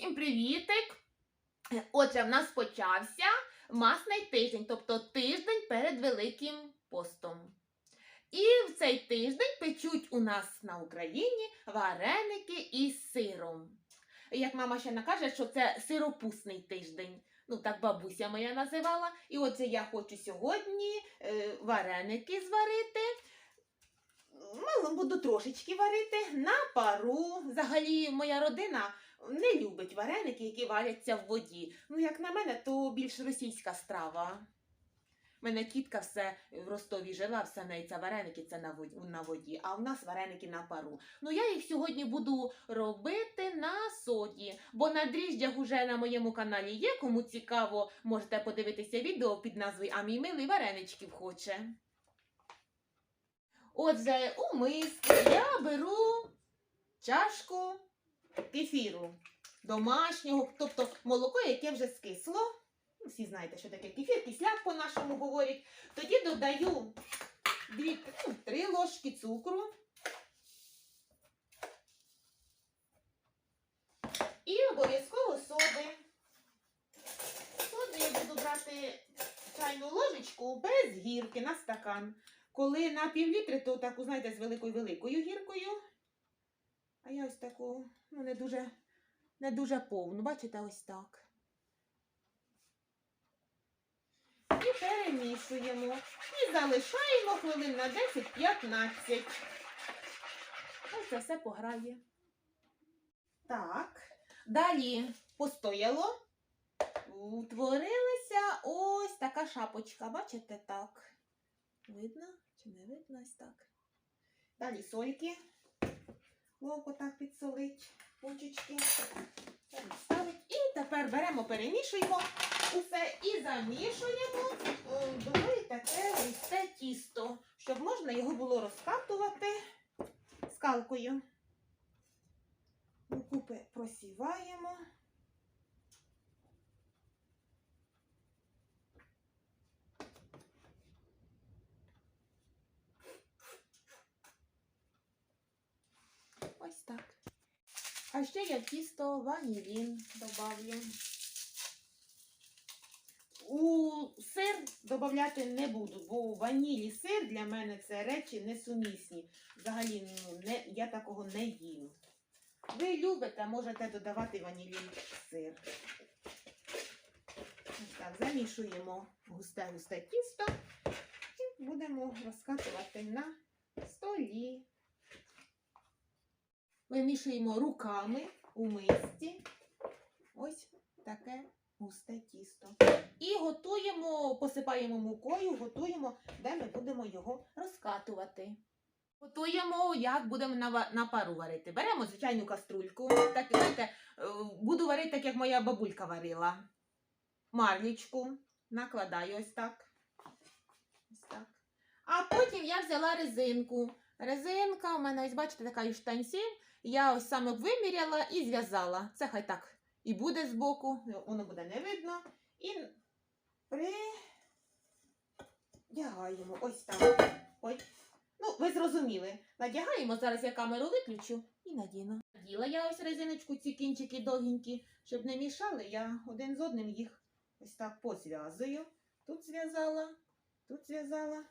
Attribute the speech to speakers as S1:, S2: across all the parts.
S1: Всім привітик! Отже, в нас почався масний тиждень, тобто тиждень перед Великим постом. І в цей тиждень печуть у нас на Україні вареники із сиром. Як мама ще накаже, що це сиропусний тиждень. Ну, так бабуся моя називала. І отже, я хочу сьогодні е, вареники зварити. Ну, буду трошечки варити на пару. Взагалі, моя родина не любить вареники, які варяться в воді. Ну, як на мене, то більш російська страва. Мене тітка все в Ростові жила, все неї це вареники це на воді, на воді, а в нас вареники на пару. Ну я їх сьогодні буду робити на соді, бо на дріжджах уже на моєму каналі є. Кому цікаво, можете подивитися відео під назвою А мій милий вареничків хоче. Отже, у миску я беру чашку кефіру домашнього, тобто молоко, яке вже скисло. Ну, Всі знаєте, що таке кефір, кисляк по-нашому говорять. Тоді додаю дві, ну, три ложки цукру. І обов'язково соди. Соди я буду брати чайну ложечку без гірки на стакан. Коли на півлітри, то таку, знаєте, з великою-великою гіркою. А я ось таку, ну, не дуже, не дуже повну. Бачите, ось так. І перемішуємо. І залишаємо хвилин на 10-15. Ось це все пограє. Так. Далі постояло. Утворилася ось така шапочка. Бачите, так? Видно? Чи не видно ось так? Далі сольки. Ловко так підсолить, пучечки. І тепер беремо, перемішуємо усе і замішуємо доволі таке листе тісто, щоб можна його було розкатувати скалкою. Купи просіваємо. Ось так. А ще я в тісто ванілін добавлю. У сир додати не буду, бо у ванілі сир для мене це речі несумісні. Взагалі ну, не, я такого не їм. Ви любите, можете додавати ванілін сир. Так, замішуємо густе-густе тісто і будемо розкатувати на столі. Вимішуємо руками у мисці. Ось таке густе тісто. І готуємо, посипаємо мукою, готуємо, де ми будемо його розкатувати. Готуємо, як будемо на, пару варити. Беремо звичайну каструльку. Так, знаєте, е, буду варити, так як моя бабулька варила. Марлічку. Накладаю ось так. Ось так. А потім я взяла резинку. Резинка, у мене ось, бачите, така із штанців. Я ось саме виміряла і зв'язала. Це хай так і буде збоку, воно буде не видно. І придягаємо ось так. Ой. Ну, ви зрозуміли. Надягаємо, зараз я камеру виключу і надіну. Наділа я ось резиночку, ці кінчики довгенькі, щоб не мішали, я один з одним їх ось так позв'язую. Тут зв'язала, тут зв'язала.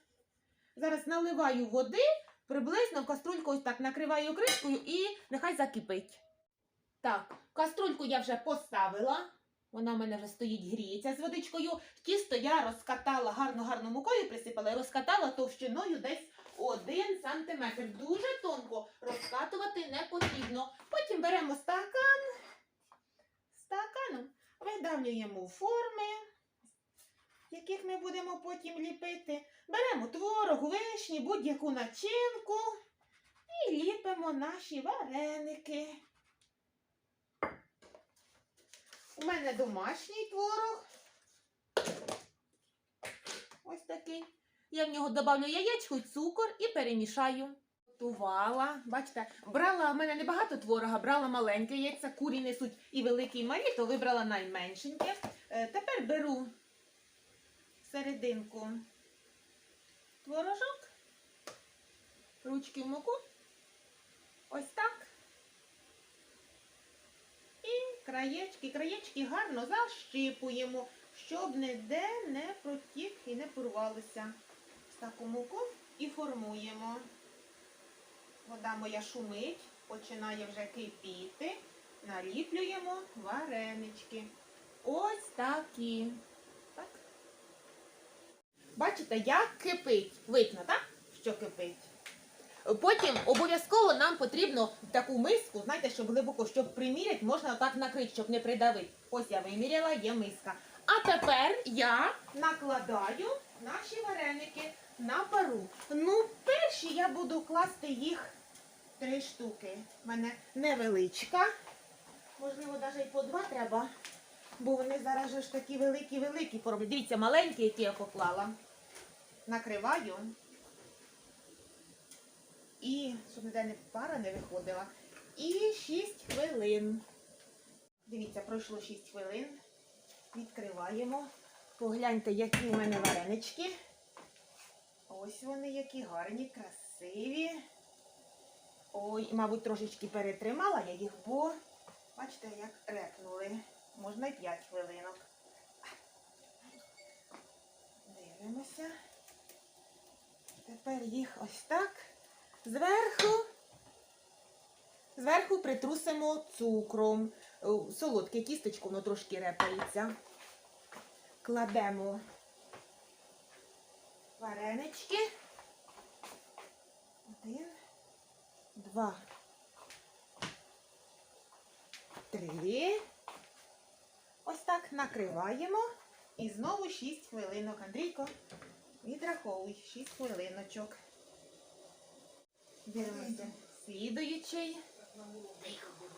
S1: Зараз наливаю води, приблизно каструльку ось так накриваю кришкою і нехай закипить. Так, каструльку я вже поставила. Вона в мене вже стоїть, гріється з водичкою. Тісто я розкатала гарно-гарно мукою присипала і розкатала товщиною десь 1 сантиметр. Дуже тонко розкатувати не потрібно. Потім беремо стакан, стаканом видавлюємо форми, яких ми будемо потім ліпити. Беремо творог, вишні, будь-яку начинку і ліпимо наші вареники. У мене домашній творог. Ось такий. Я в нього додавлю яєчко, і цукор і перемішаю. Готувала. Бачите, брала в мене не багато творога, брала маленьке яйця, курі несуть і великі, і малі, то вибрала найменшеньке. Е, Тепер беру серединку творожок, ручки в муку. Ось так. І краєчки, краєчки гарно защипуємо, щоб ніде не протік і не порвалося. З таку муку і формуємо. Вода моя шумить, починає вже кипіти. Наліплюємо варенички. Ось такі. Так. Бачите, як кипить. Видно, так? Що кипить. Потім обов'язково нам потрібно таку миску, знаєте, щоб глибоко, щоб приміряти, можна отак накрити, щоб не придавити. Ось я виміряла, є миска. А тепер я накладаю наші вареники на пару. Ну, перші я буду класти їх три штуки. У мене невеличка. Можливо, навіть по два треба. Бо вони зараз ж такі великі-великі. Дивіться, маленькі, які я поклала. Накриваю. І, щоб ніде не пара не виходила. І 6 хвилин. Дивіться, пройшло 6 хвилин. Відкриваємо. Погляньте, які у мене варенички. Ось вони які гарні, красиві. Ой, мабуть, трошечки перетримала я їх, бо бачите, як репнули. Можна й 5 хвилинок. Дивимося. Тепер їх ось так. Зверху. Зверху притрусимо цукром. Е, Солодке тістечко, воно трошки репається. Кладемо варенички. Один, два, три. Ось так накриваємо. І знову 6 хвилинок. Андрійко, відраховуй 6 хвилиночок. Дивимося. Слідуючий.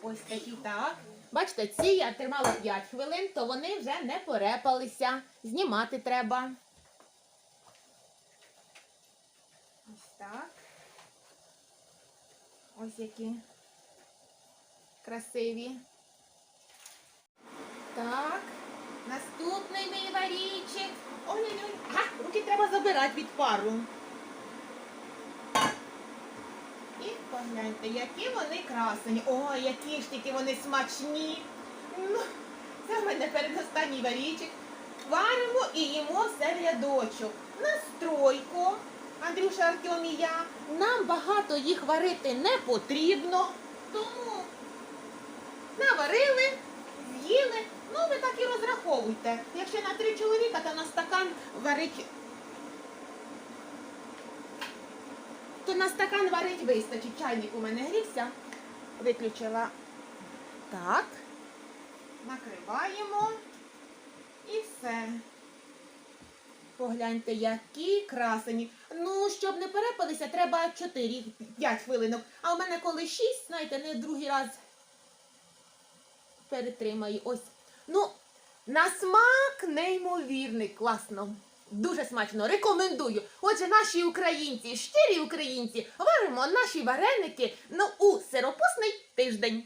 S1: Ось такий так. Бачите, ці я тримала 5 хвилин, то вони вже не порепалися. Знімати треба. Ось так. Ось які красиві. Так. Наступний мій варічик. Ой-ой-ой. Ага, руки треба забирати від пару. І погляньте, які вони красені. Ой, які ж таки вони смачні. Ну, це в мене передостанній варічик. Варимо і їмо все в рядочок. Настройку. Андрюша Артем і я. Нам багато їх варити не потрібно. Тому наварили, з'їли. Ну, ви так і розраховуйте. Якщо на три чоловіка, то на стакан варить. То на стакан варить вистачить. Чайник у мене грівся. Виключила. Так. Накриваємо. І все. Погляньте, які красені. Ну, щоб не перепалися, треба 4-5 хвилинок. А у мене коли 6, знаєте, не другий раз перетримаю. Ось. Ну, на смак неймовірний, класно. Дуже смачно, рекомендую. Отже, наші українці, щирі українці, варимо наші вареники ну, у сиропусний тиждень.